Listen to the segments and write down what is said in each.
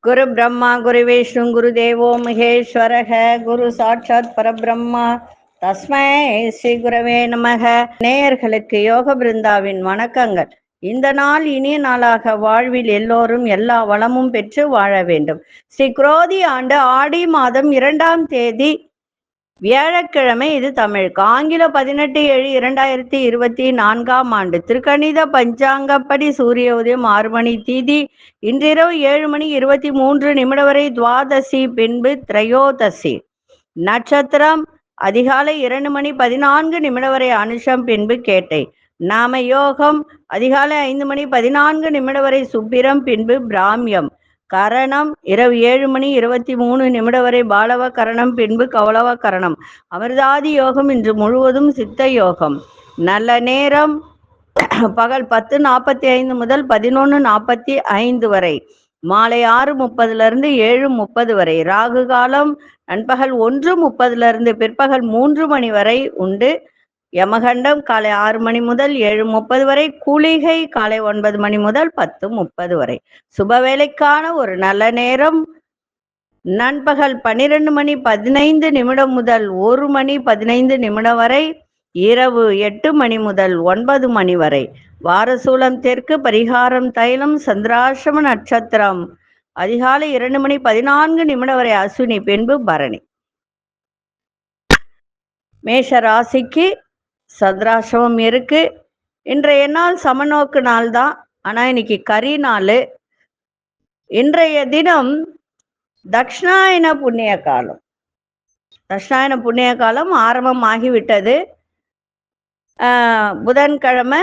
குரு பிரம்மா குரு விஷ்ணு குரு தேவோ மகேஸ்வரக குரு சாட்சாத் பரபிரம்மா. தஸ்மை ஸ்ரீ குரவே நமக. நேயர்களுக்கு யோக பிருந்தாவின் வணக்கங்கள். இந்த நாள் இனிய நாளாக வாழ்வில் எல்லோரும் எல்லா வளமும் பெற்று வாழ வேண்டும். ஸ்ரீ குரோதி ஆண்டு ஆடி மாதம் இரண்டாம் தேதி வியாழக்கிழமை இது தமிழுக்கு ஆங்கில பதினெட்டு ஏழு இரண்டாயிரத்தி இருபத்தி நான்காம் ஆண்டு. திருக்கணித பஞ்சாங்கப்படி சூரிய உதயம் ஆறு மணி தீதி. இன்றிரவு ஏழு மணி இருபத்தி மூன்று நிமிடம் வரை துவாதசி பின்பு திரையோதசி. நட்சத்திரம் அதிகாலை இரண்டு மணி பதினான்கு நிமிடம் வரை அனுஷம் பின்பு கேட்டை. நாம யோகம் அதிகாலை ஐந்து மணி பதினான்கு நிமிடம் வரை சுப்பிரம் பின்பு பிராமியம். கரணம் இரவு ஏழு மணி இருபத்தி மூணு நிமிடம் வரை பாலவ கரணம் பின்பு கௌளவ கரணம். அமிர்தாதி யோகம் இன்று முழுவதும் சித்த யோகம். நல்ல நேரம் பகல் பத்து நாற்பத்தி ஐந்து முதல் பதினொன்று நாற்பத்தி ஐந்து வரை. மாலை ஆறு முப்பதுல இருந்து ஏழு முப்பது வரை. ராகு காலம் நண்பகல் ஒன்று முப்பதுல இருந்து பிற்பகல் மூன்று மணி வரை உண்டு. யமகண்டம் காலை ஆறு மணி முதல் ஏழு முப்பது வரை கூலிகை காலை ஒன்பது மணி முதல் பத்து முப்பது வரை. சுப வேலைக்கான ஒரு நல்ல நேரம். நண்பகல் பன்னிரண்டு மணி பதினைந்து நிமிடம் முதல் ஒரு மணி பதினைந்து நிமிடம் வரை இரவு எட்டு மணி முதல் ஒன்பது மணி வரை. வாரசூலம் தெற்கு பரிகாரம் தைலம் சந்திராசிரம நட்சத்திரம். அதிகாலை இரண்டு மணி பதினான்கு நிமிடம் வரை அஸ்வினி பின்பு பரணி. மேஷ ராசிக்கு சந்திராசிரமம் இருக்கு. இன்றைய நாள் சமநோக்கு நாள் தான் ஆனா இன்னைக்கு கரி நாள். இன்றைய தினம் தக்ஷணாயன புண்ணிய காலம். தக்ஷணாயன புண்ணிய காலம் ஆரம்பம் ஆகிவிட்டது புதன்கிழமை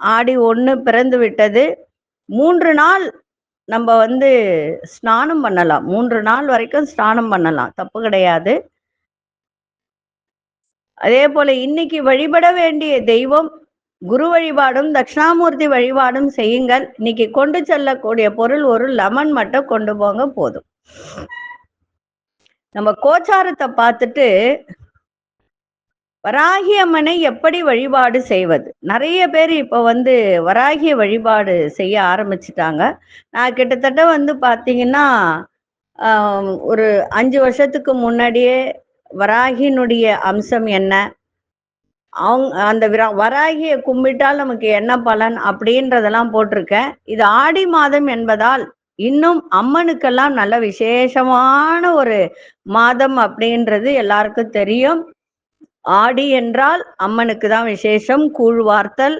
ஆடி ஒன்று பிறந்து விட்டது மூன்று நாள் நம்ம வந்து ஸ்நானம் பண்ணலாம். மூன்று நாள் வரைக்கும் ஸ்நானம் பண்ணலாம். தப்பு கிடையாது. அதே போல இன்னைக்கு வழிபட வேண்டிய தெய்வம் குரு வழிபாடும் தட்சிணாமூர்த்தி வழிபாடும் செய்யுங்கள். இன்னைக்கு கொண்டு செல்லக்கூடிய பொருள் ஒரு லெமன் மட்டும் கொண்டு போங்க போதும். நம்ம கோச்சாரத்தை பார்த்துட்டு வராகி அம்மனை எப்படி வழிபாடு செய்வது? நிறைய பேர் இப்போ வந்து வராகிய வழிபாடு செய்ய ஆரம்பிச்சிட்டாங்க. நான் கிட்டத்தட்ட வந்து பார்த்தீங்கன்னா ஒரு அஞ்சு வருஷத்துக்கு முன்னாடியே வராகினுடைய அம்சம் என்ன? அவங்க அந்த விரா- வராகியை கும்பிட்டால் நமக்கு என்ன பலன் அப்படின்றதெல்லாம் போட்டிருக்கேன். இது ஆடி மாதம் என்பதால் இன்னும் அம்மனுக்கெல்லாம் நல்ல விசேஷமான ஒரு மாதம் அப்படின்றது எல்லாருக்கும் தெரியும். ஆடி என்றால் அம்மனுக்கு தான் விசேஷம். கூழ் வார்த்தல்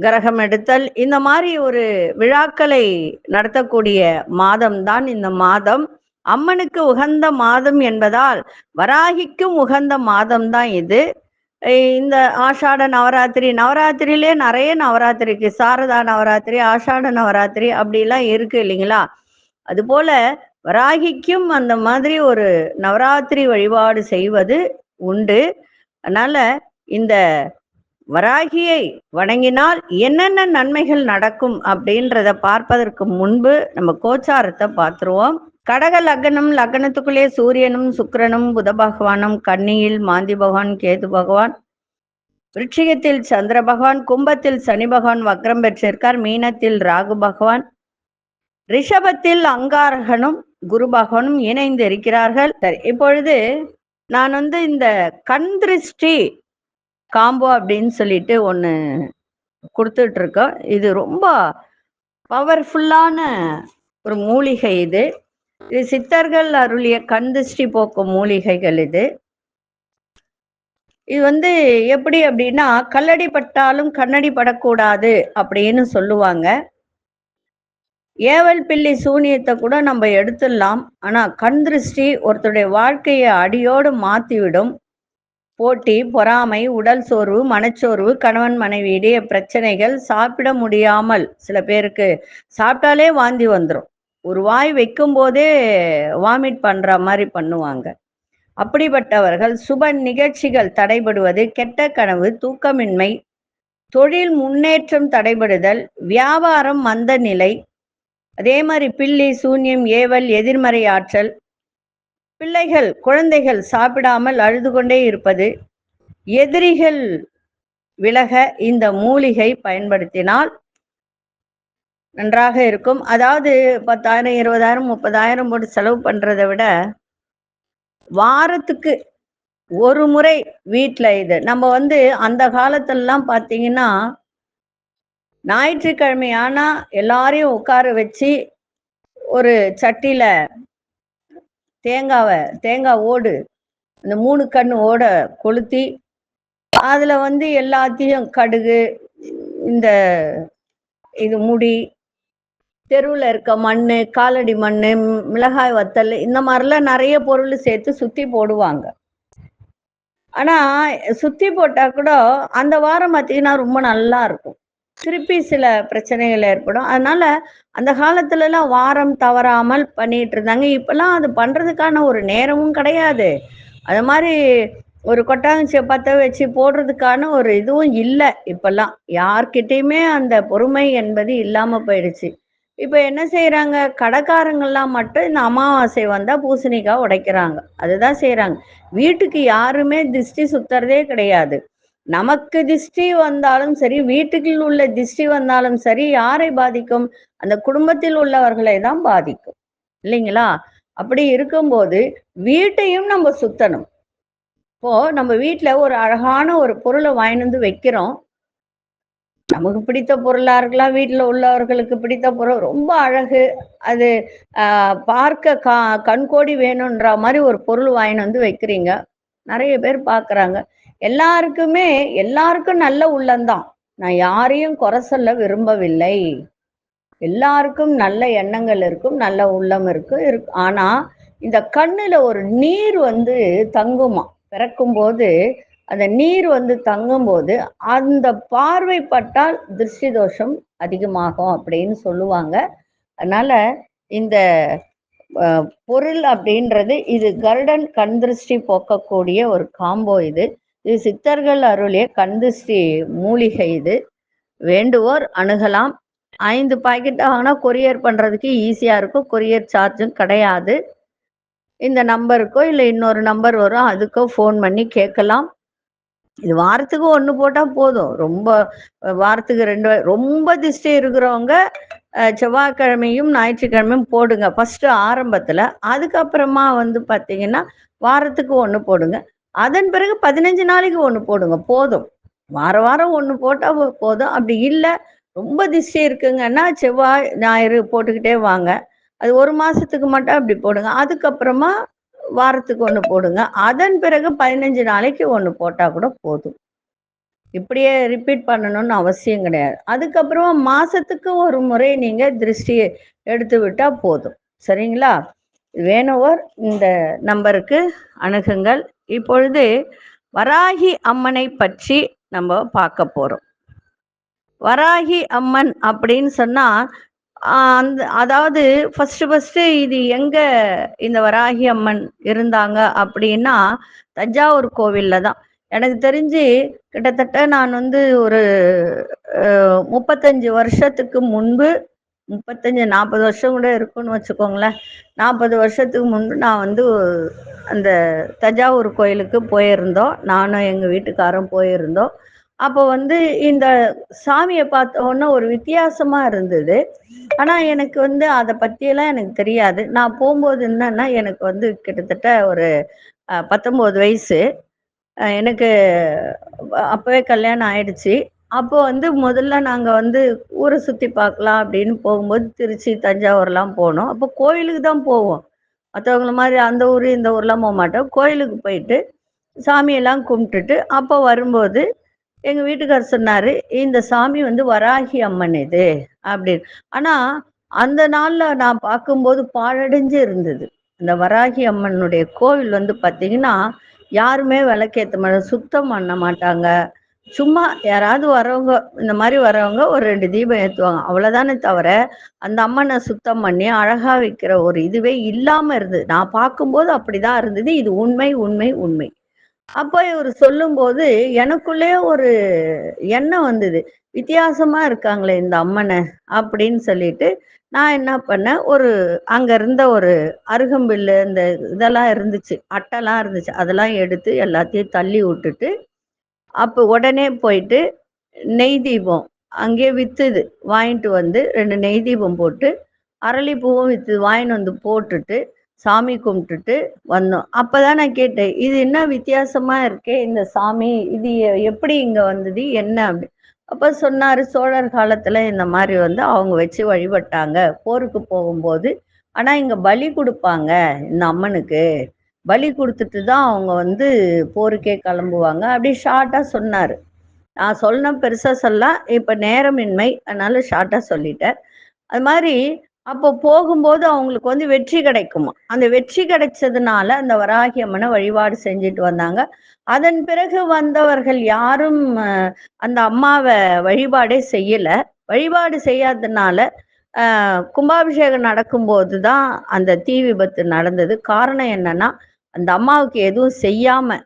கிரகம் எடுத்தல் இந்த மாதிரி ஒரு விழாக்களை நடத்தக்கூடிய மாதம் தான் இந்த மாதம். அம்மனுக்கு உகந்த மாதம் என்பதால் வராகிக்கும் உகந்த மாதம் தான் இது இந்த ஆஷாட நவராத்திரி நவராத்திரியிலே நிறைய நவராத்திரிக்கு சாரதா நவராத்திரி ஆஷாட நவராத்திரி அப்படிலாம் இருக்கு இல்லைங்களா? அதுபோல வராகிக்கும் அந்த மாதிரி ஒரு நவராத்திரி வழிபாடு செய்வது உண்டு. அதனால இந்த வராகியை வணங்கினால் என்னென்ன நன்மைகள் நடக்கும் அப்படின்றத பார்ப்பதற்கு முன்பு நம்ம கோச்சாரத்தை பார்த்துருவோம். கடக லக்னம் லக்னத்துக்குள்ளே சூரியனும் சுக்கிரனும் புத பகவானும் கன்னியில் மாந்தி பகவான் கேது பகவான் விருட்சிகத்தில் சந்திர பகவான் கும்பத்தில் சனி பகவான் வக்ரம் பெற்றிருக்கார். மீனத்தில் ராகு பகவான் ரிஷபத்தில் அங்காரகனும் குரு பகவானும் இணைந்து இருக்கிறார்கள் சரி இப்பொழுது நான் வந்து இந்த கண் திருஷ்டி காம்போ அப்படின்னு சொல்லிட்டு ஒன்று கொடுத்துட்டு இருக்கோம் இது ரொம்ப பவர்ஃபுல்லான ஒரு மூலிகை இது. இது சித்தர்கள் அருளிய கண் திருஷ்டி போக்கும் மூலிகைகள் இது. இது வந்து எப்படி அப்படின்னா கல்லடி பட்டாலும் கண்ணடி படக்கூடாது அப்படின்னு சொல்லுவாங்க. ஏவல் பில்லி சூனியத்தை கூட நம்ம எடுத்துடலாம். ஆனால் கண் திருஷ்டி ஒருத்தருடைய வாழ்க்கையை அடியோடு மாற்றிவிடும் போட்டி பொறாமை உடல் சோர்வு மனச்சோர்வு கணவன் மனைவி இடையே பிரச்சனைகள் சாப்பிட முடியாமல் சில பேருக்கு சாப்பிட்டாலே வாந்தி வந்துடும் ஒரு வாய் வைக்கும் போதே வாமிட் பண்ற மாதிரி பண்ணுவாங்க. அப்படிப்பட்டவர்கள் சுப நிகழ்ச்சிகள் தடைபடுவது கெட்ட கனவு தூக்கமின்மை தொழில் முன்னேற்றம் தடைபடுதல் வியாபாரம் மந்த நிலை அதே மாதிரி பில்லி சூன்யம் ஏவல் எதிர்மறை ஆற்றல் பிள்ளைகள் குழந்தைகள் சாப்பிடாமல் அழுது கொண்டே இருப்பது எதிரிகள் விலக இந்த மூலிகை பயன்படுத்தினால் நன்றாக இருக்கும். அதாவது பத்தாயிரம் இருபதாயிரம் முப்பதாயிரம் போட்டு செலவு பண்றதை விட வாரத்துக்கு ஒரு முறை வீட்டில் இது. நம்ம வந்து அந்த காலத்திலலாம் பார்த்தீங்கன்னா ஞாயிற்றுக்கிழமை ஆனால் எல்லாரையும் உட்கார வச்சு ஒரு சட்டியில் தேங்காவை தேங்காய் ஓடு அந்த மூணு கண் ஓட கொளுத்தி அதில் வந்து எல்லாத்தையும் கடுகு இந்த இது முடி தெருவில் இருக்க மண் காலடி மண் மிளகாய் வத்தல் இந்த மாதிரிலாம் நிறைய பொருள் சேர்த்து சுற்றி போடுவாங்க. ஆனால் சுற்றி போட்டால் கூட அந்த வாரம் பார்த்தீங்கன்னா ரொம்ப நல்லா இருக்கும். திருப்பி சில பிரச்சனைகள் ஏற்படும். அதனால அந்த காலத்துலலாம் வாரம் தவறாமல் பண்ணிட்டு இருந்தாங்க. இப்பெல்லாம் அது பண்ணுறதுக்கான ஒரு நேரமும் கிடையாது. அது மாதிரி ஒரு கொட்டாங்குச்சியை பற்ற வச்சு போடுறதுக்கான ஒரு இதுவும் இல்லை இப்பெல்லாம் யார்கிட்டயுமே அந்த பொறுமை என்பது இல்லாமல் போயிடுச்சு. இப்ப என்ன செய்யறாங்க கடைக்காரங்கெல்லாம் மட்டும் இந்த அமாவாசை வந்தா பூசணிக்காய் உடைக்கிறாங்க. அதுதான் செய்யறாங்க வீட்டுக்கு யாருமே திருஷ்டி சுத்துறதே கிடையாது. நமக்கு திஷ்டி வந்தாலும் சரி வீட்டுக்குள் உள்ள திஷ்டி வந்தாலும் சரி யாரை பாதிக்கும்? அந்த குடும்பத்தில் உள்ளவர்களை தான் பாதிக்கும். இல்லைங்களா? அப்படி இருக்கும்போது வீட்டையும் நம்ம சுத்தணும். இப்போ நம்ம வீட்டில் ஒரு அழகான ஒரு பொருளை வாங்கிட்டு வந்து வைக்கிறோம். நமக்கு பிடித்த பொருளா இருக்கலாம். வீட்டில் உள்ளவர்களுக்கு பிடித்த பொருள். ரொம்ப அழகு. அது பார்க்க கா கண்கோடி வேணுன்ற மாதிரி ஒரு பொருள் வாங்கினு வந்து வைக்கிறீங்க. நிறைய பேர் பார்க்குறாங்க எல்லாருக்குமே எல்லாருக்கும் நல்ல உள்ளம்தான் நான் யாரையும் குறை சொல்ல விரும்பவில்லை. எல்லாருக்கும் நல்ல எண்ணங்கள் இருக்கும் நல்ல உள்ளம் இருக்கும் இருக்கு. ஆனா இந்த கண்ணுல ஒரு நீர் வந்து தங்குமா? பிறக்கும் போது அந்த நீர் வந்து தங்கும் போது அந்த பார்வைப்பட்டால் திருஷ்டி தோஷம் அதிகமாகும் அப்படின்னு சொல்லுவாங்க. அதனால இந்த பொருள் அப்படின்றது இது கருடன் கண் திருஷ்டி போக்கக்கூடிய ஒரு காம்போ இது. இது சித்தர்கள் அருளிய கண் திருஷ்டி மூலிகை இது. வேண்டுவோர் அணுகலாம். ஐந்து பாக்கெட் ஆகினா கொரியர் பண்றதுக்கு ஈஸியா இருக்கும். கொரியர் சார்ஜும் கிடையாது. இந்த நம்பருக்கோ இல்லை இன்னொரு நம்பர் வரும். அதுக்கோ ஃபோன் பண்ணி கேட்கலாம். இது வாரத்துக்கு ஒன்று போட்டால் போதும். ரொம்ப வாரத்துக்கு ரெண்டு ரொம்ப திஷ்டி இருக்கிறவங்க செவ்வாய்க்கிழமையும் ஞாயிற்றுக்கிழமையும் போடுங்க. ஃபர்ஸ்ட் ஆரம்பத்தில். அதுக்கப்புறமா வந்து பார்த்தீங்கன்னா வாரத்துக்கு ஒன்று போடுங்க. அதன் பிறகு பதினஞ்சு நாளைக்கு ஒன்று போடுங்க. போதும். வார வாரம் ஒன்று போட்டால் போதும். அப்படி இல்லை ரொம்ப திஷ்டி இருக்குங்கன்னா செவ்வாய் ஞாயிறு போட்டுக்கிட்டே வாங்க. அது ஒரு மாசத்துக்கு மட்டும் அப்படி போடுங்க. அதுக்கப்புறமா வாரத்துக்கு ஒன்று போடுங்க. அதன் பிறகு பதினஞ்சு நாளைக்கு ஒன்று போட்டால் கூட போதும். இப்படியே ரிப்பீட் பண்ணணும்னு அவசியம் கிடையாது. அதுக்கப்புறமா மாசத்துக்கு ஒரு முறை நீங்க திருஷ்டியை எடுத்து விட்டா போதும். சரிங்களா? வேணுவோர் இந்த நம்பருக்கு அணுகுங்கள். இப்பொழுது வராகி அம்மனை பற்றி நம்ம பார்க்க போறோம். வராகி அம்மன் அப்படின்னு சொன்னா அந்த அதாவது ஃபர்ஸ்ட் ஃபர்ஸ்ட் இது எங்க இந்த வராகி அம்மன் இருந்தாங்க அப்படின்னா தஞ்சாவூர் கோவில்ல தான். எனக்கு தெரிஞ்சு கிட்டத்தட்ட நான் வந்து ஒரு முப்பத்தஞ்சு வருஷத்துக்கு முன்பு முப்பத்தஞ்சு நாற்பது வருஷம் கூட இருக்குன்னு வச்சுக்கோங்களேன். நாற்பது வருஷத்துக்கு முன்பு நான் வந்து அந்த தஞ்சாவூர் கோயிலுக்கு போயிருந்தோம். நானும் எங்கள் வீட்டுக்காரும் போயிருந்தோம். அப்போ வந்து இந்த சாமியை பார்த்த உடனே ஒரு வித்தியாசமா இருந்தது. ஆனா எனக்கு வந்து அதை பத்தியெல்லாம் எனக்கு தெரியாது. நான் போகும்போது என்னன்னா எனக்கு வந்து கிட்டத்தட்ட ஒரு அஹ், பத்தொன்பது வயசு. எனக்கு அப்பவே கல்யாணம் ஆயிடுச்சு. அப்போ வந்து முதல்ல நாங்க வந்து ஊரை சுத்தி பார்க்கலாம் அப்படின்னு போகும்போது திருச்சி தஞ்சாவூர்லாம் போனோம். அப்போ கோயிலுக்கு தான் போவோம். மற்றவங்கள மாதிரி அந்த ஊர் இந்த ஊர்லாம் போக மாட்டோம். கோயிலுக்கு போயிட்டு சாமியெல்லாம் கும்பிட்டுட்டு அப்போ வரும்போது எங்க வீட்டுக்காரர் சொன்னாரு இந்த சாமி வந்து வராகி அம்மன் இது அப்படின்னு. ஆனா அந்த நாள்ல நான் பார்க்கும்போது பாழடைஞ்சு இருந்தது. அந்த வராகி அம்மனுடைய கோவில் வந்து பாத்தீங்கன்னா யாருமே விளக்கேத்த மாட்டாங்க சுத்தம் பண்ண மாட்டாங்க. சும்மா யாராவது வரவங்க இந்த மாதிரி வரவங்க ஒரு ரெண்டு தீபம் ஏற்றுவாங்க அவ்வளவுதானே தவிர அந்த அம்மனை சுத்தம் பண்ணி அழகா வைக்கிற ஒரு இதுவே இல்லாம இருந்தது. நான் பார்க்கும்போது அப்படிதான் இருந்தது. இது உண்மை உண்மை உண்மை. அப்போ இவர் சொல்லும்போது எனக்குள்ளே ஒரு எண்ணம் வந்தது. வித்தியாசமா இருக்காங்களே இந்த அம்மனை அப்படின்னு சொல்லிட்டு நான் என்ன பண்ணேன் ஒரு அங்க இருந்த ஒரு அருகம்பில்லு இந்த இதெல்லாம் இருந்துச்சு அட்டைலாம் இருந்துச்சு அதெல்லாம் எடுத்து எல்லாத்தையும் தள்ளி விட்டுட்டு அப்போ உடனே போயிட்டு நெய் தீபம் அங்கேயே வித்துது வாங்கிட்டு வந்து ரெண்டு நெய் தீபம் போட்டு அரளிப்பூவும் வித்து வாங்கிட்டு வந்து போட்டுட்டு சாமி கும்பிட்டுட்டு வந்தோம். அப்போதான் நான் கேட்டேன் இது என்ன வித்தியாசமா இருக்கே? இந்த சாமி இது எப்படி இங்க வந்தது? என்ன அப்படி? அப்ப சொன்னாரு சோழர் காலத்துல இந்த மாதிரி வந்து அவங்க வச்சு வழிபட்டாங்க. போருக்கு போகும்போது ஆனா இங்க பலி கொடுப்பாங்க இந்த அம்மனுக்கு. பலி கொடுத்துட்டு தான் அவங்க வந்து போருக்கே கிளம்புவாங்க. அப்படி ஷார்ட்டா சொன்னாரு. நான் சொன்ன பெருசா சொல்ல இப்ப நேரமின்மை அதனால ஷார்ட்டா சொல்லிட்டேன். அது மாதிரி அப்போ போகும்போது அவங்களுக்கு வந்து வெற்றி கிடைக்குமா? அந்த வெற்றி கிடைச்சதுனால அந்த வராகி அம்மனை வழிபாடு செஞ்சுட்டு வந்தாங்க. அதன் பிறகு வந்தவர்கள் யாரும் அந்த அம்மாவை வழிபாடே செய்யல. வழிபாடு செய்யாததுனால கும்பாபிஷேகம் நடக்கும்போது தான் அந்த தீ விபத்து நடந்தது. காரணம் என்னன்னா அந்த அம்மாவுக்கு எதுவும் செய்யாம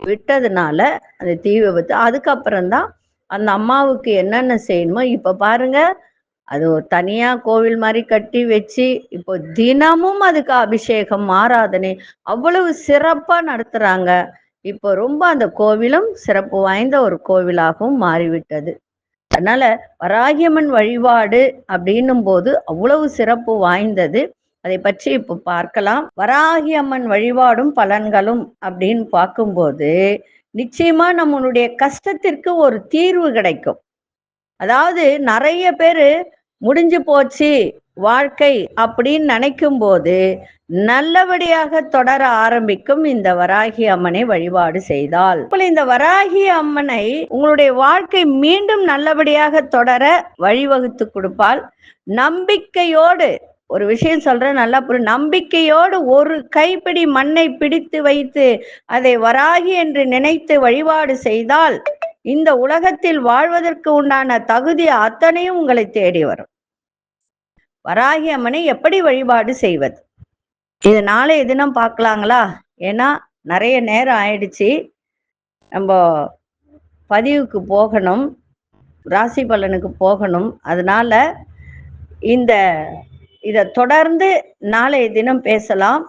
விட்டதுனால அந்த தீ விபத்து. அதுக்கப்புறம் தான் அந்த அம்மாவுக்கு என்னென்ன செய்யணுமோ இப்ப பாருங்க அது ஒரு தனியா கோவில் மாதிரி கட்டி வச்சு இப்போ தினமும் அதுக்கு அபிஷேகம் ஆராதனை அவ்வளவு சிறப்பா நடத்துறாங்க. இப்போ ரொம்ப அந்த கோவிலும் சிறப்பு வாய்ந்த ஒரு கோவிலாகவும் மாறிவிட்டது. அதனால வராகியம்மன் வழிபாடு அப்படின்னும் போது அவ்வளவு சிறப்பு வாய்ந்தது. அதை பற்றி இப்போ பார்க்கலாம். வராகி அம்மன் வழிபாடும் பலன்களும் அப்படின்னு பார்க்கும்போது நிச்சயமா நம்மளுடைய கஷ்டத்திற்கு ஒரு தீர்வு கிடைக்கும். அதாவது நிறைய பேரு முடிஞ்சு போச்சு வாழ்க்கை அப்படின்னு நினைக்கும் போது நல்லபடியாக தொடர ஆரம்பிக்கும் இந்த வராகி அம்மனை வழிபாடு செய்தால். இப்ப இந்த வராகி அம்மனை உங்களுடைய வாழ்க்கை மீண்டும் நல்லபடியாக தொடர வழிவகுத்து கொடுப்பால் நம்பிக்கையோடு ஒரு விஷயம் சொல்றேன் நல்லா புரியும் நம்பிக்கையோடு ஒரு கைப்பிடி மண்ணை பிடித்து வைத்து அதை வராகி என்று நினைத்து வழிபாடு செய்தால் இந்த உலகத்தில் வாழ்வதற்கு உண்டான தகுதி அத்தனையும் உங்களை தேடி வரும். வராகி அம்மனை எப்படி வழிபாடு செய்வது? இது நாளைய தினம் பார்க்கலாங்களா? ஏன்னா நிறைய நேரம் ஆயிடுச்சு. நம்ம பதிவுக்கு போகணும். ராசி பலனுக்கு போகணும். அதனால இந்த இதை தொடர்ந்து நாளைய தினம் பேசலாம்.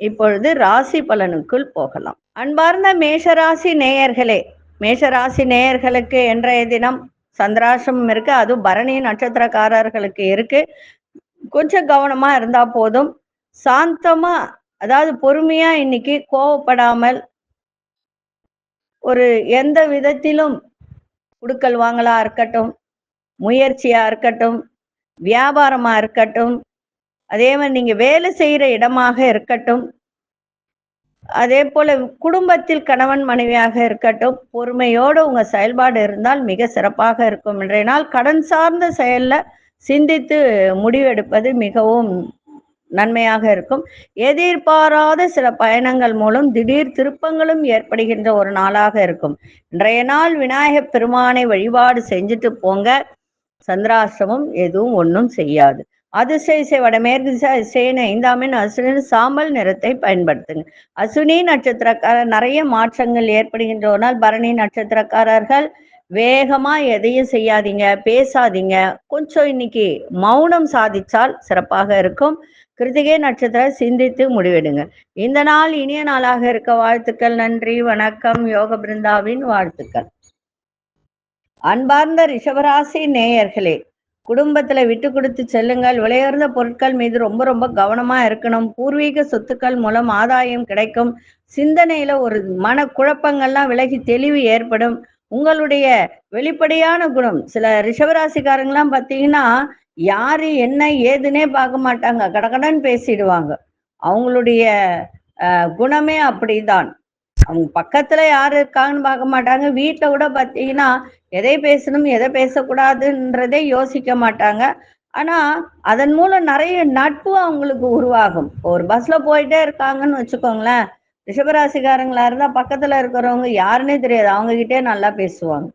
இப்பொழுது ராசி பலனுக்குள் போகலாம். அன்பார்ந்த மேஷராசி நேயர்களே மேஷராசி நேயர்களுக்கு இன்றைய தினம் சந்திராசிரமம் இருக்கு. அதுவும் பரணி நட்சத்திரக்காரர்களுக்கு இருக்கு. கொஞ்சம் கவனமா இருந்தா போதும். சாந்தமா அதாவது பொறுமையா இன்னைக்கு கோவப்படாமல் ஒரு எந்த விதத்திலும் குடுக்கல் வாங்கலா இருக்கட்டும் முயற்சியா இருக்கட்டும் வியாபாரமா இருக்கட்டும் அதே மாதிரி நீங்க வேலை செய்யற இடமாக இருக்கட்டும் அதே போல குடும்பத்தில் கணவன் மனைவியாக இருக்கட்டும் பொறுமையோடு உங்க செயல்பாடு இருந்தால் மிக சிறப்பாக இருக்கும். இன்றைய நாள் கடன் சார்ந்த செயல்ல சிந்தித்து முடிவெடுப்பது மிகவும் நன்மையாக இருக்கும். எதிர்பாராத சில பயணங்கள் மூலம் திடீர் திருப்பங்களும் ஏற்படுகின்ற ஒரு நாளாக இருக்கும். இன்றைய நாள் விநாயகப் பெருமானை வழிபாடு செஞ்சுட்டு போங்க. சந்திராசிரமம் எதுவும் ஒன்றும் செய்யாது. அதிசய வடமேற்கு திசை- சேன ஐந்தாமின் அசுனின் சாம்பல் நிறத்தை பயன்படுத்துங்க. அசுனி நட்சத்திரக்காரர் நிறைய மாற்றங்கள் ஏற்படுகின்ற ஒரு நாள். பரணி நட்சத்திரக்காரர்கள் வேகமா எதையும் செய்யாதீங்க பேசாதீங்க. கொஞ்சம் இன்னைக்கு மௌனம் சாதிச்சால் சிறப்பாக இருக்கும். கிருத்திகை நட்சத்திரம் சிந்தித்து முடிவெடுங்க. இந்த நாள் இனிய நாளாக இருக்க வாழ்த்துக்கள் நன்றி வணக்கம். யோக பிருந்தாவின் வாழ்த்துக்கள். அன்பார்ந்த ரிஷபராசி நேயர்களே குடும்பத்துல விட்டு கொடுத்து செல்லுங்கள். விலையுறந்த பொருட்கள் மீது ரொம்ப ரொம்ப கவனமா இருக்கணும். பூர்வீக சொத்துக்கள் மூலம் ஆதாயம் கிடைக்கும். சிந்தனையில ஒரு மன குழப்பங்கள்லாம் விலகி தெளிவு ஏற்படும். உங்களுடைய வெளிப்படையான குணம். சில ரிஷபராசிக்காரங்களாம் பார்த்தீங்கன்னா யாரு என்ன ஏதுன்னே பார்க்க மாட்டாங்க. கடகடன் பேசிடுவாங்க. அவங்களுடைய குணமே அப்படிதான். அவங்க பக்கத்துல யாரு இருக்காங்கன்னு பார்க்க மாட்டாங்க. வீட்டுல கூட பார்த்தீங்கன்னா எதை பேசணும் எதை பேசக்கூடாதுன்றதே யோசிக்க மாட்டாங்க. ஆனா அதன் மூலம் நிறைய நட்பு அவங்களுக்கு உருவாகும். ஒரு பஸ்ல போயிட்டே இருக்காங்கன்னு வச்சுக்கோங்களேன். ரிஷபராசிக்காரங்களா இருந்தா பக்கத்துல இருக்கிறவங்க யாருன்னே தெரியாது. அவங்க கிட்டே நல்லா பேசுவாங்க.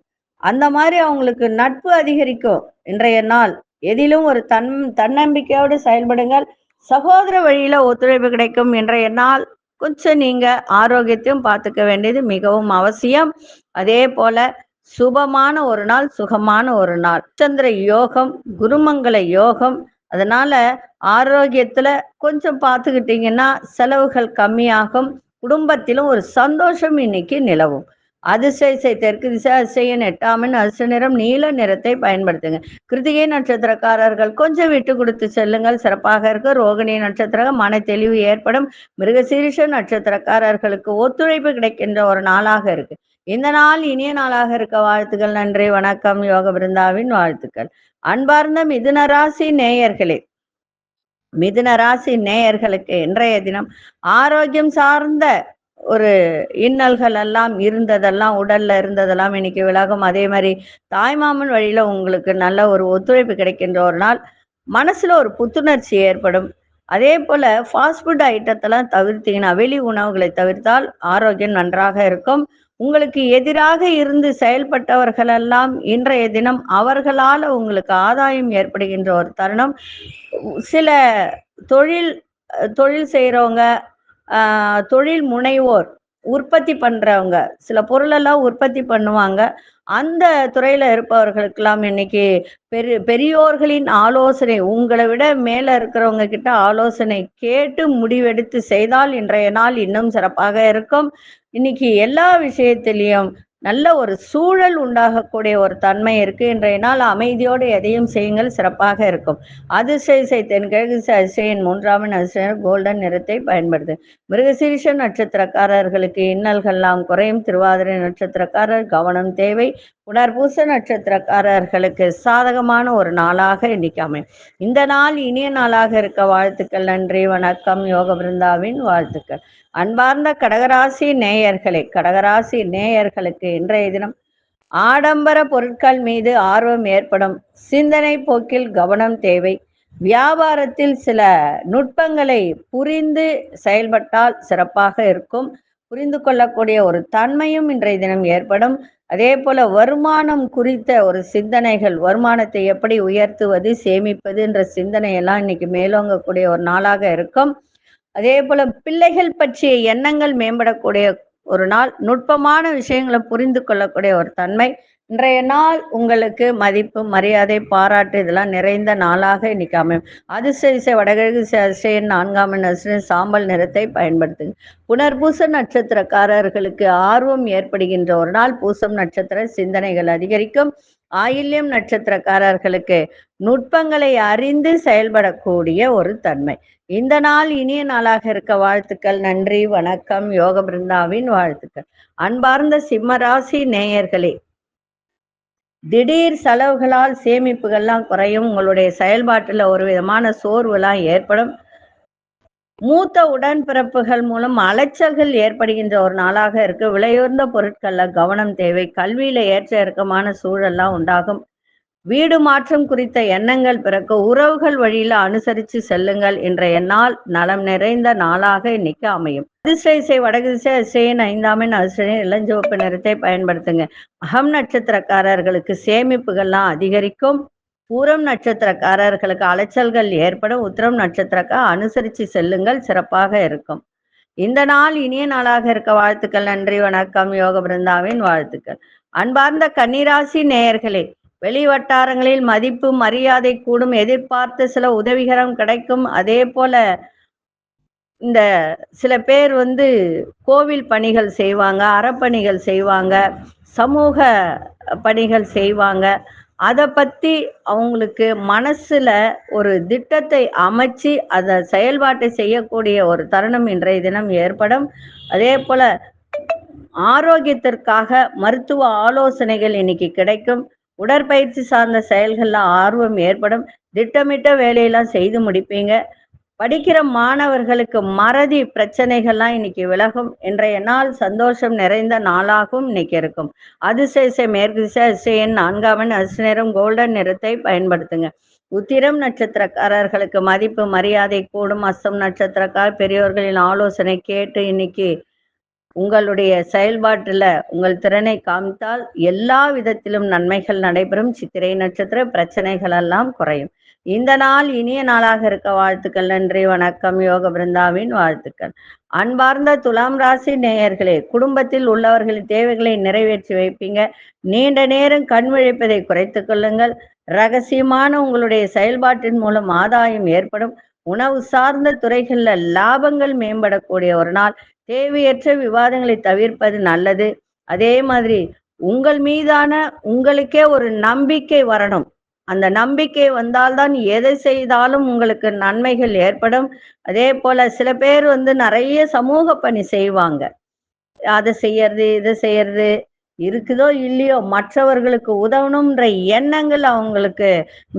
அந்த மாதிரி அவங்களுக்கு நட்பு அதிகரிக்கும் இன்றைய நாள். எதிலும் ஒரு தன் தன்னம்பிக்கையோடு செயல்படுங்கள். சகோதர வழியில ஒத்துழைப்பு கிடைக்கும் இன்றைய நாள். கொஞ்சம் நீங்க ஆரோக்கியத்தையும் பார்த்துக்க வேண்டியது மிகவும் அவசியம். அதே போல சுபமான ஒரு நாள் சுகமான ஒரு நாள். சந்திர யோகம் குருமங்கள யோகம். அதனால ஆரோக்கியத்துல கொஞ்சம் பார்த்துக்கிட்டீங்கன்னா செலவுகள் கம்மியாகும். குடும்பத்திலும் ஒரு சந்தோஷம் இன்னைக்கு நிலவும். அதிசய தெற்கு திசை அதிசயன் எட்டாமின் அரிசி நிறம் நீல நிறத்தை பயன்படுத்துங்க. கிருத்திகை நட்சத்திரக்காரர்கள் கொஞ்சம் விட்டு கொடுத்து செல்லுங்கள். சிறப்பாக இருக்க. ரோகிணி நட்சத்திரம் மன தெளிவு ஏற்படும். மிருகசீரிஷ நட்சத்திரக்காரர்களுக்கு ஒத்துழைப்பு கிடைக்கின்ற ஒரு நாளாக இருக்கு. இந்த நாள் இனிய நாளாக இருக்க வாழ்த்துக்கள். நன்றி. வணக்கம். யோக பிருந்தாவின் வாழ்த்துக்கள். அன்பார்ந்த மிதுன ராசி நேயர்களே மிதுன ராசி நேயர்களுக்கு இன்றைய தினம் ஆரோக்கியம் சார்ந்த ஒரு இன்னல்கள் எல்லாம் இருந்ததெல்லாம் உடல்ல இருந்ததெல்லாம் இன்னைக்கு விலகும். அதே மாதிரி தாய்மாமன் வழியில உங்களுக்கு நல்ல ஒரு ஒத்துழைப்பு கிடைக்கின்ற ஒரு நாள். மனசுல ஒரு புத்துணர்ச்சி ஏற்படும். அதே போல ஃபாஸ்ட் ஃபுட் ஐட்டத்தெல்லாம் தவிர்த்தீங்கன்னா வெளி உணவுகளை தவிர்த்தால் ஆரோக்கியம் நன்றாக இருக்கும். உங்களுக்கு எதிராக இருந்து செயல்பட்டவர்களெல்லாம் இன்றைய தினம் அவர்களால் உங்களுக்கு ஆதாயம் ஏற்படுகின்ற ஒரு தருணம். சில தொழில் தொழில் செய்கிறவங்க தொழில் முனைவோர் உற்பத்தி பண்றவங்க சில பொருளெல்லாம் உற்பத்தி பண்ணுவாங்க. அந்த துறையில இருப்பவர்களுக்கெல்லாம் இன்னைக்கு பெரு பெரியோர்களின் ஆலோசனை உங்களை விட மேல இருக்கிறவங்க கிட்ட ஆலோசனை கேட்டு முடிவெடுத்து செய்தால் இன்றைய நாள் இன்னும் சிறப்பாக இருக்கும். இன்னைக்கு எல்லா விஷயத்திலையும் நல்ல ஒரு சூழல் உண்டாகக்கூடிய ஒரு தன்மை இருக்கு. இன்றைய நாள் அமைதியோடு எதையும் செய்யுங்கள் சிறப்பாக இருக்கும். அதிசய தென்கிழக்கு அதிசயன் மூன்றாம் அதிசயம் கோல்டன் நிறத்தை பயன்படுது. மிருகசீரிஷ நட்சத்திரக்காரர்களுக்கு இன்னல்கள்லாம் குறையும். திருவாதிரை நட்சத்திரக்காரர் கவனம் தேவை. புனர்பூச நட்சத்திரக்காரர்களுக்கு சாதகமான ஒரு நாளாக இன்னைக்கு அமையும். இந்த நாள் இனிய நாளாக இருக்க வாழ்த்துக்கள் நன்றி வணக்கம். யோக பிருந்தாவின் வாழ்த்துக்கள். அன்பார்ந்த கடகராசி நேயர்களே கடகராசி நேயர்களுக்கு இன்றைய தினம் ஆடம்பர பொருட்கள் மீது ஆர்வம் ஏற்படும் சிந்தனை போக்கில் கவனம் தேவை. வியாபாரத்தில் சில நுட்பங்களை புரிந்து செயல்பட்டால் சிறப்பாக இருக்கும். புரிந்து கொள்ளக்கூடிய ஒரு தன்மையும் இன்றைய தினம் ஏற்படும். அதே போல வருமானம் குறித்த ஒரு சிந்தனைகள் வருமானத்தை எப்படி உயர்த்துவது சேமிப்பது என்ற சிந்தனையெல்லாம் இன்னைக்கு மேலோங்கக்கூடிய ஒரு நாளாக இருக்கும். அதே போல பிள்ளைகள் பற்றிய எண்ணங்கள் மேம்படக்கூடிய ஒரு நாள் நுட்பமான விஷயங்களை புரிந்து கொள்ளக்கூடிய ஒரு தன்மை. இன்றைய நாள் உங்களுக்கு மதிப்பு மரியாதை பாராட்டு இதெல்லாம் நிறைந்த நாளாக இன்னைக்கு அமையும். அதிசய வடகிழக்கு அதிசயன் நான்காம் நட்சத்திரம் சாம்பல் நிறத்தை பயன்படுத்துங்க. புனர்பூச நட்சத்திரக்காரர்களுக்கு ஆர்வம் ஏற்படுகின்ற ஒரு நாள் பூசம் நட்சத்திர சிந்தனைகள் அதிகரிக்கும். ஆயில்யம் நட்சத்திரக்காரர்களுக்கு நுட்பங்களை அறிந்து செயல்படக்கூடிய ஒரு தன்மை. இந்த நாள் இனிய நாளாக இருக்க வாழ்த்துக்கள் நன்றி வணக்கம் யோக பிருந்தாவின் வாழ்த்துக்கள். அன்பார்ந்த சிம்மராசி நேயர்களே திடீர் செலவுகளால் சேமிப்புகள்லாம் குறையும் உங்களுடைய செயல்பாட்டுல ஒரு விதமான சோர்வுலாம் ஏற்படும். மூத்த உடன்பிறப்புகள் மூலம் அலைச்சல்கள் ஏற்படுகின்ற ஒரு நாளாக இருக்கு. விலையுயர்ந்த பொருட்கள்ல கவனம் தேவை. கல்வியில ஏற்ற இறக்கமான சூழல்லாம் உண்டாகும். வீடு மாற்றம் குறித்த எண்ணங்கள் பிறக்க உறவுகள் வழியில அனுசரித்து செல்லுங்கள் இன்றைய நாள் நலம் நிறைந்த நாளாக இன்னைக்கு அமையும். அதிசய வடகு திசை அசையின் ஐந்தாமின் அதிசயம் இளஞ்சிவப்பு நிறத்தை பயன்படுத்துங்க. அகம் நட்சத்திரக்காரர்களுக்கு சேமிப்புகள்லாம் அதிகரிக்கும். பூரம் நட்சத்திரக்காரர்களுக்கு அலைச்சல்கள் ஏற்படும் உத்திரம் நட்சத்திரக்கா அனுசரித்து செல்லுங்கள் சிறப்பாக இருக்கும். இந்த நாள் இனிய நாளாக இருக்க வாழ்த்துக்கள் நன்றி வணக்கம் யோக பிருந்தாவின் வாழ்த்துக்கள். அன்பார்ந்த கன்னிராசி நேயர்களே வெளி வட்டாரங்களில் மதிப்பு மரியாதை கூடும் எதிர்பார்த்து சில உதவிகரம் கிடைக்கும். அதே போல இந்த சில பேர் வந்து கோவில் பணிகள் செய்வாங்க அறப்பணிகள் செய்வாங்க சமூக பணிகள் செய்வாங்க. அதை பற்றி அவங்களுக்கு மனசில் ஒரு திட்டத்தை அமைச்சு அதை செயல்பாட்டை செய்யக்கூடிய ஒரு தருணம் இன்றைய தினம் ஏற்படும். அதே போல் ஆரோக்கியத்திற்காக மருத்துவ ஆலோசனைகள் இன்னைக்கு கிடைக்கும். உடற்பயிற்சி சார்ந்த செயல்களில் ஆர்வம் ஏற்படும். திட்டமிட்ட வேலையெல்லாம் செய்து முடிப்பீங்க. படிக்கிற மாணவர்களுக்கு மறதி பிரச்சனைகள்லாம் இன்னைக்கு விலகும். இன்றைய நாள் சந்தோஷம் நிறைந்த நாளாகவும் இன்னைக்கு இருக்கும். அதிசயசை மேற்கு திசை அதிசயன் நான்காமன் அதிசயம் கோல்டன் நிறத்தை பயன்படுத்துங்க. உத்திரம் நட்சத்திரக்காரர்களுக்கு மதிப்பு மரியாதை கூடும். அஸ்தம் நட்சத்திரக்கார் பெரியோர்களின் ஆலோசனை கேட்டு இன்னைக்கு உங்களுடைய செயல்பாட்டுல உங்கள் திறனை காமித்தால் எல்லா விதத்திலும் நன்மைகள் நடைபெறும். சித்திரை நட்சத்திர பிரச்சனைகள் எல்லாம் குறையும். இந்த நாள் இனிய நாளாக இருக்க வாழ்த்துக்கள் நன்றி வணக்கம் யோக பிருந்தாவின் வாழ்த்துக்கள். அன்பார்ந்த துலாம் ராசி நேயர்களே குடும்பத்தில் உள்ளவர்களின் தேவைகளை நிறைவேற்றி வைப்பீங்க. நீண்ட நேரம் கண் விழிப்பதை குறைத்து கொள்ளுங்கள். ரகசியமான உங்களுடைய செயல்பாட்டின் மூலம் ஆதாயம் ஏற்படும். உணவு சார்ந்த துறைகளில் லாபங்கள் மேம்படக்கூடிய ஒரு நாள். தேவையற்ற விவாதங்களை தவிர்ப்பது நல்லது. அதே மாதிரி உங்கள் மீதான உங்களுக்கே ஒரு நம்பிக்கை வரணும். அந்த நம்பிக்கை வந்தால்தான் எதை செய்தாலும் உங்களுக்கு நன்மைகள் ஏற்படும். அதே போல சில பேர் வந்து நிறைய சமூக பணி செய்வாங்க. அதை செய்யறது இதை செய்யறது இருக்குதோ இல்லையோ மற்றவர்களுக்கு உதவணும்ன்ற எண்ணங்கள் அவங்களுக்கு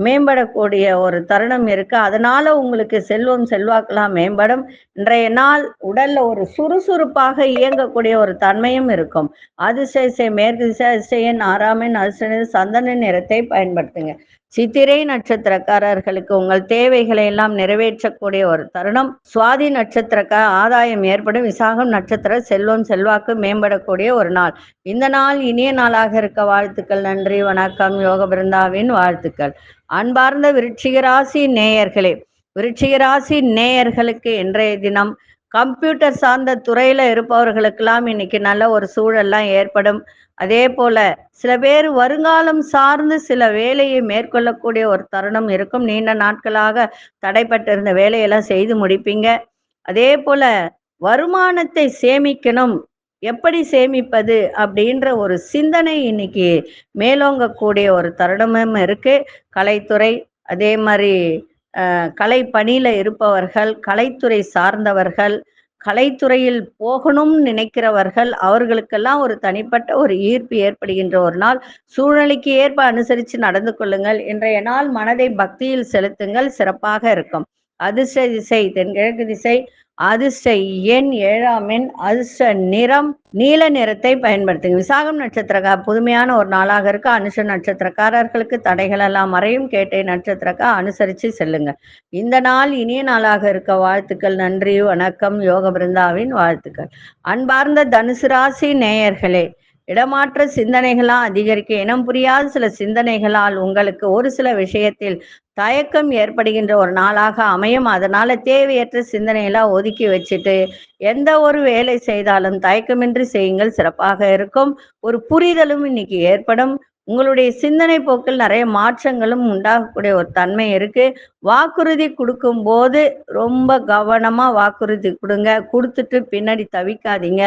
மேம்படக்கூடிய ஒரு தருணம் இருக்கு. அதனால உங்களுக்கு செல்வம் செல்வாக்கெல்லாம் மேம்படும். இன்றைய நாள் உடல்ல ஒரு சுறுசுறுப்பாக இயங்கக்கூடிய ஒரு தன்மையும் இருக்கும். அதிசய மேற்கு திசை அதிசயன் ஆறாமின் அதிசய சந்தன நிறத்தை பயன்படுத்துங்க. சித்திரை நட்சத்திரக்காரர்களுக்கு உங்கள் தேவைகளை எல்லாம் நிறைவேற்றக்கூடிய ஒரு தருணம். சுவாதி நட்சத்திரக்க ஆதாயம் ஏற்படும். விசாகம் நட்சத்திர செல்வம் செல்வாக்கு மேம்படக்கூடிய ஒரு நாள். இந்த நாள் இனிய நாளாக இருக்க வாழ்த்துக்கள். நன்றி வணக்கம். யோக பிருந்தாவின் வாழ்த்துக்கள். அன்பார்ந்த விருட்சிகராசி நேயர்களே விருட்சிகராசி நேயர்களுக்கு இன்றைய தினம் கம்ப்யூட்டர் சார்ந்த துறையில இருப்பவர்களுக்கெல்லாம் இன்னைக்கு நல்ல ஒரு சூழல்லாம் ஏற்படும். அதே போல சில பேர் வருங்காலம் சார்ந்து சில வேலையை மேற்கொள்ளக்கூடிய ஒரு தருணம் இருக்கும். நீண்ட நாட்களாக தடைப்பட்டிருந்த வேலையெல்லாம் செய்து முடிப்பீங்க. அதே போல வருமானத்தை சேமிக்கணும். எப்படி சேமிப்பது அப்படின்ற ஒரு சிந்தனை இன்னைக்கு மேலோங்கக்கூடிய ஒரு தருணமும் இருக்கு. கலைத்துறை அதே மாதிரி கலை பணியில இருப்பவர்கள் கலைத்துறை சார்ந்தவர்கள் கலைத்துறையில் போகணும்னு நினைக்கிறவர்கள் அவர்களுக்கெல்லாம் ஒரு தனிப்பட்ட ஒரு ஈர்ப்பு ஏற்படுகின்ற ஒரு நாள். சூழ்நிலைக்கு ஏற்ப அனுசரித்து நடந்து கொள்ளுங்கள். இன்றைய நாள் மனதை பக்தியில் செலுத்துங்கள். சிறப்பாக இருக்கும். அதிர்ஷ்ட திசை தென்கிழக்கு திசை அதிர்ஷ்ட எண் ஏழாம் எண் அதிர்ஷ்ட நிறம் நீல நிறத்தை பயன்படுத்துங்க. விசாகம் நட்சத்திரக்கா புதுமையான ஒரு நாளாக இருக்கு. அனுஷ நட்சத்திரக்காரர்களுக்கு தடைகள் எல்லாம் மறையும். கேட்டை நட்சத்திரக்கா அனுசரித்து செல்லுங்க. இந்த நாள் இனிய நாளாக இருக்க. வாழ்த்துக்கள் நன்றி வணக்கம் யோக பிருந்தாவின் வாழ்த்துக்கள். அன்பார்ந்த தனுசு ராசி நேயர்களே இடமாற்ற சிந்தனைகளாக அதிகரிக்க இனம் புரியாத சில சிந்தனைகளால் உங்களுக்கு ஒரு சில விஷயத்தில் தயக்கம் ஏற்படுகின்ற ஒரு நாளாக அமையும். அதனால தேவையற்ற சிந்தனையெல்லாம் ஒதுக்கி வச்சுட்டு எந்த ஒரு வேலை செய்தாலும் தயக்கமின்றி செய்யுங்கள். சிறப்பாக இருக்கும். ஒரு புரிதலும் இன்னைக்கு ஏற்படும். உங்களுடைய சிந்தனை போக்கில் நிறைய மாற்றங்களும் உண்டாகக்கூடிய ஒரு தன்மை இருக்கு. வாக்குறுதி கொடுக்கும் போது ரொம்ப கவனமா வாக்குறுதி கொடுங்க. கொடுத்துட்டு பின்னாடி தவிக்காதீங்க.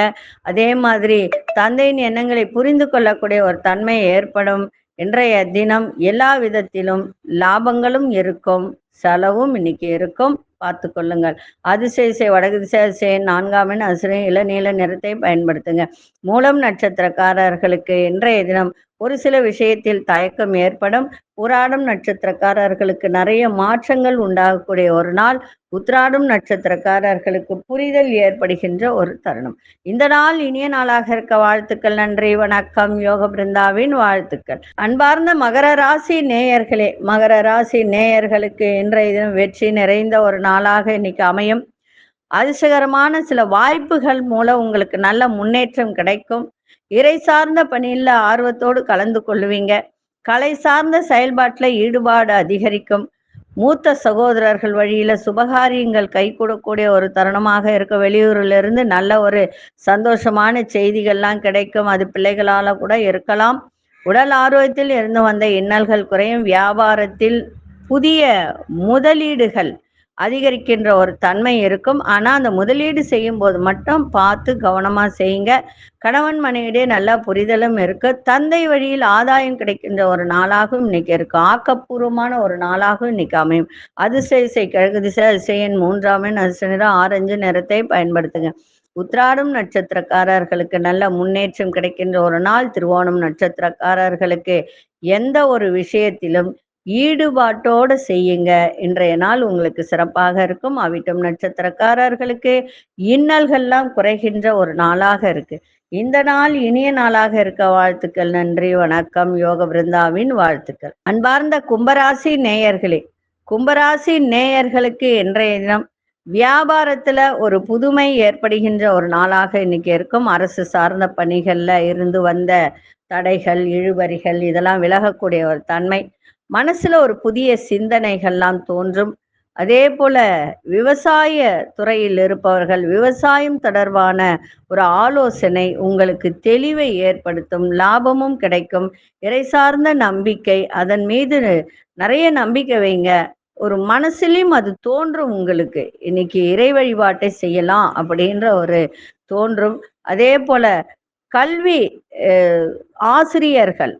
அதே மாதிரி தந்தையின் எண்ணங்களை புரிந்து கொள்ளக்கூடிய ஒரு தன்மை ஏற்படும். இன்றைய தினம் எல்லா விதத்திலும் லாபங்களும் இருக்கும் செலவும் இன்னைக்கு இருக்கும். பார்த்து கொள்ளுங்கள். அதிசயசை வடகு திசை நான்காம் அசுரை இளநீல நிறத்தை பயன்படுத்துங்க. மூலம் நட்சத்திரக்காரர்களுக்கு இன்றைய தினம் ஒரு சில விஷயத்தில் தயக்கம் ஏற்படும். உராடம் நட்சத்திரக்காரர்களுக்கு நிறைய மாற்றங்கள் உண்டாகக்கூடிய ஒரு நாள். உத்ராடும் நட்சத்திரக்காரர்களுக்கு புரிதல் ஏற்படுகின்ற ஒரு தருணம். இந்த நாள் இனிய நாளாக இருக்க வாழ்த்துக்கள் நன்றி வணக்கம். யோக பிருந்தாவின் வாழ்த்துக்கள். அன்பார்ந்த மகர ராசி நேயர்களே மகர ராசி நேயர்களுக்கு இன்றைய தினம் வெற்றி நிறைந்த ஒரு நாளாக இன்னைக்கு அமையும். அதிர்ஷ்டகரமான சில வாய்ப்புகள் மூலம் உங்களுக்கு நல்ல முன்னேற்றம் கிடைக்கும். இறை சார்ந்த பணியில் ஆர்வத்தோடு கலந்து கொள்ளுவீங்க. கலை சார்ந்த செயல்பாட்டில் ஈடுபாடு அதிகரிக்கும். மூத்த சகோதரர்கள் வழியில சுபகாரியங்கள் கை ஒரு தருணமாக இருக்க. வெளியூர்ல இருந்து நல்ல ஒரு சந்தோஷமான செய்திகள்லாம் கிடைக்கும். அது பிள்ளைகளால கூட இருக்கலாம். உடல் ஆரோக்கியத்தில் இருந்து வந்த இன்னல்கள் குறையும். வியாபாரத்தில் புதிய முதலீடுகள் அதிகரிக்கின்ற ஒரு தன்மை இருக்கும். ஆனால் அந்த முதலீடு செய்யும் போது மட்டும் பார்த்து கவனமாக செய்யுங்க. கணவன் மனைவிடையே நல்லா புரிதலும் இருக்கு. தந்தை வழியில் ஆதாயம் கிடைக்கின்ற ஒரு நாளாகவும் இன்னைக்கு இருக்கு. ஆக்கப்பூர்வமான ஒரு நாளாகவும் இன்னைக்கு அமையும். அதிசய கிழக்கு திசை அதிசயன் மூன்றாம் அதிசய நிறம் ஆரஞ்சு நிறத்தை பயன்படுத்துங்க. உத்ராடம் நட்சத்திரக்காரர்களுக்கு நல்ல முன்னேற்றம் கிடைக்கின்ற ஒரு நாள் திருவோணம் நட்சத்திரக்காரர்களுக்கு. எந்த ஒரு விஷயத்திலும் ஈடுபாட்டோடு செய்யுங்க. இன்றைய நாள் உங்களுக்கு சிறப்பாக இருக்கும். அவிட்டம் நட்சத்திரக்காரர்களுக்கு இன்னல்கள்லாம் குறைகின்ற ஒரு நாளாக இருக்கு. இந்த நாள் இனிய நாளாக இருக்க வாழ்த்துக்கள். நன்றி வணக்கம். யோக பிருந்தாவின் வாழ்த்துக்கள். அன்பார்ந்த கும்பராசி நேயர்களே கும்பராசி நேயர்களுக்கு இன்றைய தினம் வியாபாரத்துல ஒரு புதுமை ஏற்படுகின்ற ஒரு நாளாக இன்னைக்கு இருக்கும். அரசு சார்ந்த பணிகள்ல இருந்து வந்த தடைகள் இழுபறிகள் இதெல்லாம் விலகக்கூடிய ஒரு தன்மை. மனசுல ஒரு புதிய சிந்தனைகள்லாம் தோன்றும். அதே போல விவசாய துறையில் இருப்பவர்கள் விவசாயம் தொடர்பான ஒரு ஆலோசனை உங்களுக்கு தெளிவை ஏற்படுத்தும் லாபமும் கிடைக்கும். இறை சார்ந்த நம்பிக்கை அதன் மீது நிறைய நம்பிக்கை வைங்க. ஒரு மனசுலையும் அது தோன்றும் உங்களுக்கு. இன்னைக்கு இறை வழிபாட்டை செய்யலாம் அப்படின்ற ஒரு தோன்றும். அதே போல கல்வி ஆசிரியர்கள்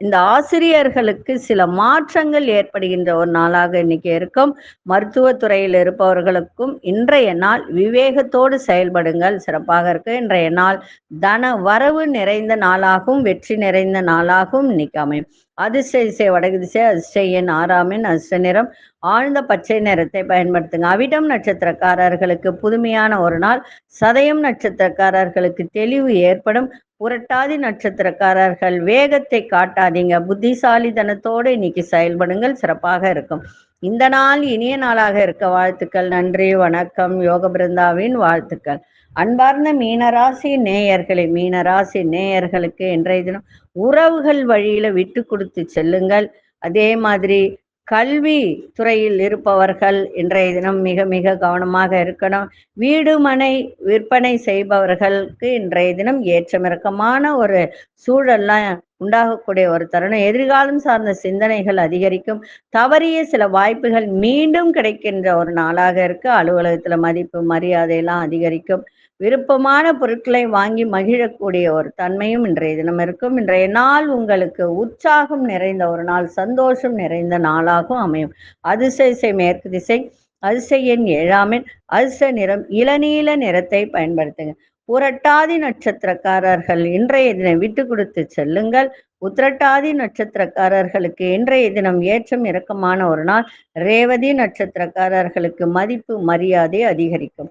இந்த ஆசிரியர்களுக்கு சில மாற்றங்கள் ஏற்படுகின்ற ஒரு நாளாக இன்னைக்கு இருக்கும். மருத்துவத்துறையில் இருப்பவர்களுக்கும் இன்றைய நாள் விவேகத்தோடு செயல்படுங்கள். சிறப்பாக இருக்கு. இன்றைய நாள் தன வரவு நிறைந்த நாளாகவும் வெற்றி நிறைந்த நாளாகவும் இன்னைக்கு அமையும். அதிர்ஷ்ட திசை வடக்கு அதிர்ஷ்ட எண் ஆறாமின் அதிர்ஷ்ட நிறம். ஆழ்ந்த பச்சை நிறத்தை பயன்படுத்துங்க. அவிடம் நட்சத்திரக்காரர்களுக்கு புதுமையான ஒரு நாள். சதயம் நட்சத்திரக்காரர்களுக்கு தெளிவு ஏற்படும். புரட்டாதி நட்சத்திரக்காரர்கள் வேகத்தை காட்டாதீங்க. புத்திசாலித்தனத்தோடு இன்னைக்கு செயல்படுங்கள். சிறப்பாக இருக்கும். இந்த நாள் இனிய நாளாக இருக்க வாழ்த்துக்கள். நன்றி வணக்கம். யோக பிருந்தாவின் வாழ்த்துக்கள். அன்பார்ந்த மீனராசி நேயர்களே மீனராசி நேயர்களுக்கு இன்றைய தினம் உறவுகள் வழியில விட்டு கொடுத்து செல்லுங்கள். அதே மாதிரி கல்வி துறையில் இருப்பவர்கள் இன்றைய தினம் மிக மிக கவனமாக இருக்கணும். வீடு மனை விற்பனை செய்பவர்களுக்கு இன்றைய தினம் ஏற்றமிறக்கமான ஒரு சூழல்லாம் உண்டாகக்கூடிய ஒரு தருணம். எதிர்காலம் சார்ந்த சிந்தனைகள் அதிகரிக்கும். தவறிய சில வாய்ப்புகள் மீண்டும் கிடைக்கின்ற ஒரு நாளாக இருக்கு. அலுவலகத்துல மதிப்பு மரியாதையெல்லாம் அதிகரிக்கும். விருப்பமான பொருட்களை வாங்கி மகிழக்கூடிய ஒரு தன்மையும் இன்றைய தினம் இருக்கும். இன்றைய நாள் உங்களுக்கு உற்சாகம் நிறைந்த ஒரு நாள் சந்தோஷம் நிறைந்த நாளாகவும் அமையும். அதிர்ஷ்ட மேற்கு திசை அதிர்ஷ்ட எண் ஏழாமின் அதிச நிறம் இளநீல நிறத்தை பயன்படுத்துங்க. புரட்டாதி நட்சத்திரக்காரர்கள் இன்றைய தினம் விட்டு கொடுத்து செல்லுங்கள். உத்திரட்டாதி நட்சத்திரக்காரர்களுக்கு இன்றைய தினம் ஏற்றம் இறக்கமான ஒரு நாள். ரேவதி நட்சத்திரக்காரர்களுக்கு மதிப்பு மரியாதை அதிகரிக்கும்.